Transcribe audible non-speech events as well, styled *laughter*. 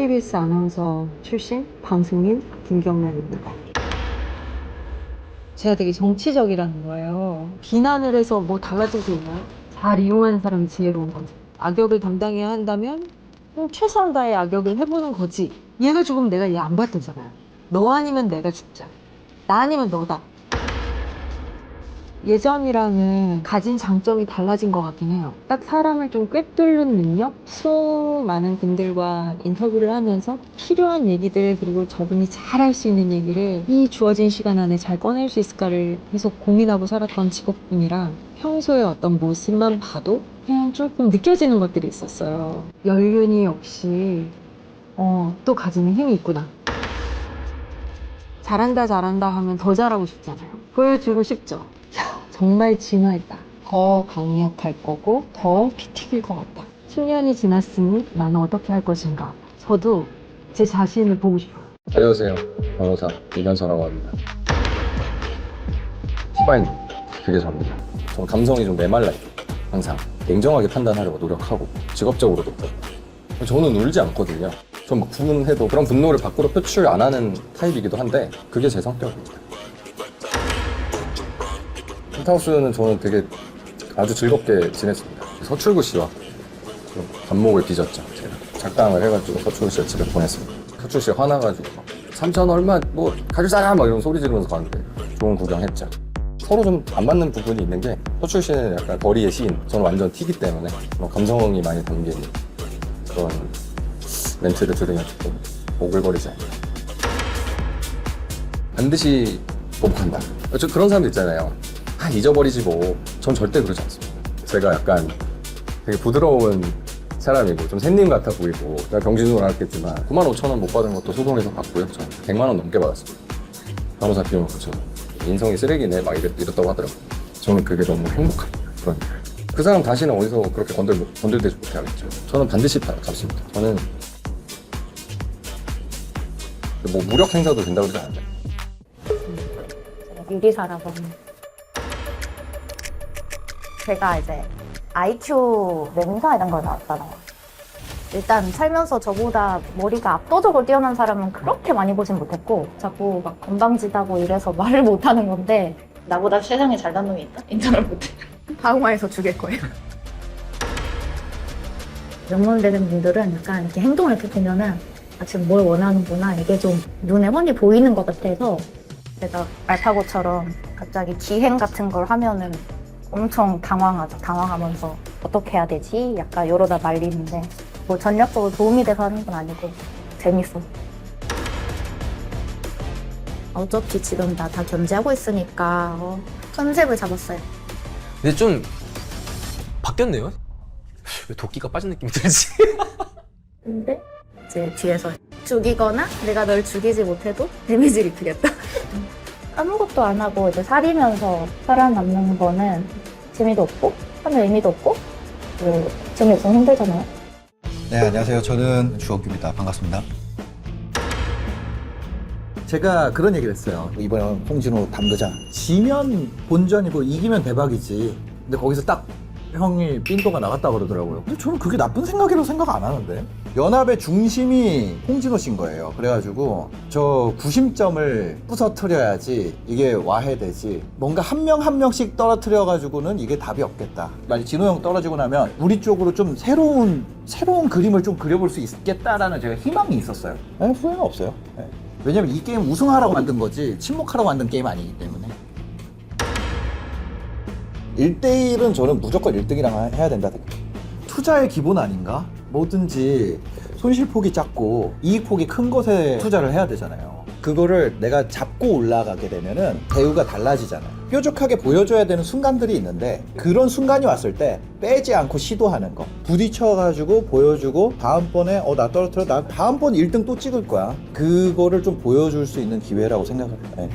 KBS 아나운서 출신 방송인 김경란입니다. 제가 되게 정치적이라는 거예요. 비난을 해서 뭐 달라질 게 있나요? 잘 이용하는 사람이 지혜로운 거지. 악역을 담당해야 한다면 그냥 최선을 다해 악역을 해보는 거지. 얘가 죽으면 내가 얘 안 받들잖아요. 너 아니면 내가 죽자. 나 아니면 너다. 예전이랑은 가진 장점이 달라진 것 같긴 해요. 딱 사람을 좀 꿰뚫는 능력? 수많은 분들과 인터뷰를 하면서 필요한 얘기들 그리고 저분이 잘 할 수 있는 얘기를 이 주어진 시간 안에 잘 꺼낼 수 있을까를 계속 고민하고 살았던 직업군이라 평소에 어떤 모습만 봐도 그냥 조금 느껴지는 것들이 있었어요. 연륜이 역시 어, 또 가지는 힘이 있구나. 잘한다 잘한다 하면 더 잘하고 싶잖아요. 보여주고 싶죠. 야, 정말 진화했다. 더 강력할 거고 더 피 튀길 것 같다. 10년이 지났으니 나는 어떻게 할 것인가. 저도 제 자신을 보고 싶어요. 안녕하세요. 변호사 이현서라고 합니다. 시바인 그게 접니다. 저는 감성이 좀 메말라 있고 항상 냉정하게 판단하려고 노력하고 직업적으로도 그렇고 저는 울지 않거든요. 전막 분해도 그런 분노를 밖으로 표출 안 하는 타입이기도 한데 그게 제 성격입니다. 펜트하우스는 저는 되게 아주 즐겁게 지냈습니다. 서출구 씨와 좀 반목을 빚었죠. 제가 작당을 해가지고 서출구 씨를 집에 보냈습니다. 서출 씨가 화나가지고 막 3천 얼마 뭐 가질 사람 막 이런 소리 지르면서 가는데 좋은 구경했죠. 서로 좀 안 맞는 부분이 있는 게 서출 씨는 약간 거리의 시인, 저는 완전 T기 때문에 그런 감성이 많이 담긴 그런 멘트를 들으면 조금 오글거리지 않나. 반드시 보복한다. 저 그런 사람들 있잖아요. 아 잊어버리지 뭐. 전 절대 그러지 않습니다. 제가 약간 되게 부드러운 사람이고 좀 샌님 같아 보이고 내가 병진으로 알았겠지만 9만 5천 원 못 받은 것도 소송에서 받고요. 저는 100만 원 넘게 받았습니다. 변호사 비용을 붙여 인성이 쓰레기네 막 이랬, 이랬다고 하더라고요. 저는 그게 너무 행복합니다. 그러니까. 그 사람 다시는 어디서 그렇게 건들, 건들대지 못해야겠죠. 저는 반드시 바- 갚습니다. 저는 뭐 무력 행사도 된다고 그러지 않아요. 유리사라서 제가 이제 IQ 맹사 이런 걸 나왔잖아요. 일단 살면서 저보다 머리가 압도적으로 뛰어난 사람은 그렇게 많이 보진 못했고 자꾸 막 건방지다고 이래서 말을 못하는 건데 나보다 세상에 잘난 놈이 있다? 인정을 못해. 다음화에서 죽일 거예요. 연문되는 분들은 약간 이렇게 행동을 이렇게 보면은 아, 지금 뭘 원하는구나 이게 좀 눈에 훤히 보이는 것 같아서 제가 알파고처럼 갑자기 기행 같은 걸 하면은 엄청 당황하죠. 당황하면서 어떻게 해야 되지? 약간 이러다 말리는데 뭐 전략적으로 도움이 돼서 하는 건 아니고 재밌어. 어차피 지금 나 다 견제하고 있으니까 어, 컨셉을 잡았어요. 근데 좀 바뀌었네요. 왜 도끼가 빠진 느낌이 들지? *laughs* 근데 이제 뒤에서 죽이거나 내가 널 죽이지 못해도 데미지를 입히겠다. 아무것도 안 하고 이제 살이면서 살아남는 거는 재미도 없고 하는 의미도 없고 그리고 재미없으면 힘들잖아요. 네, 안녕하세요. 저는 주원규입니다. 반갑습니다. 제가 그런 얘기를 했어요. 이번에 홍진호 담그자. 지면 본전이고 이기면 대박이지. 근데 거기서 딱 형이 삔또가 나갔다 그러더라고요. 근데 저는 그게 나쁜 생각이라고 생각 안 하는데. 연합의 중심이 홍진호 씨인 거예요. 그래가지고 저 구심점을 부서뜨려야지 이게 와해되지. 뭔가 한 명 한 명씩 떨어뜨려가지고는 이게 답이 없겠다. 만약 진호 형 떨어지고 나면 우리 쪽으로 좀 새로운 새로운 그림을 좀 그려볼 수 있겠다라는 제가 희망이 있었어요. 네, 후회는 없어요. 네. 왜냐면 이 게임 우승하라고 만든 거지 침묵하라고 만든 게임 아니기 때문에. 1대1은 저는 무조건 1등이랑 해야 된다. 투자의 기본 아닌가? 뭐든지 손실폭이 작고 이익폭이 큰 것에 투자를 해야 되잖아요. 그거를 내가 잡고 올라가게 되면은 대우가 달라지잖아요. 뾰족하게 보여줘야 되는 순간들이 있는데 그런 순간이 왔을 때 빼지 않고 시도하는 거. 부딪혀가지고 보여주고 다음번에 어 나 떨어뜨려 나 다음번 1등 또 찍을 거야. 그거를 좀 보여줄 수 있는 기회라고 생각을 해요. 네.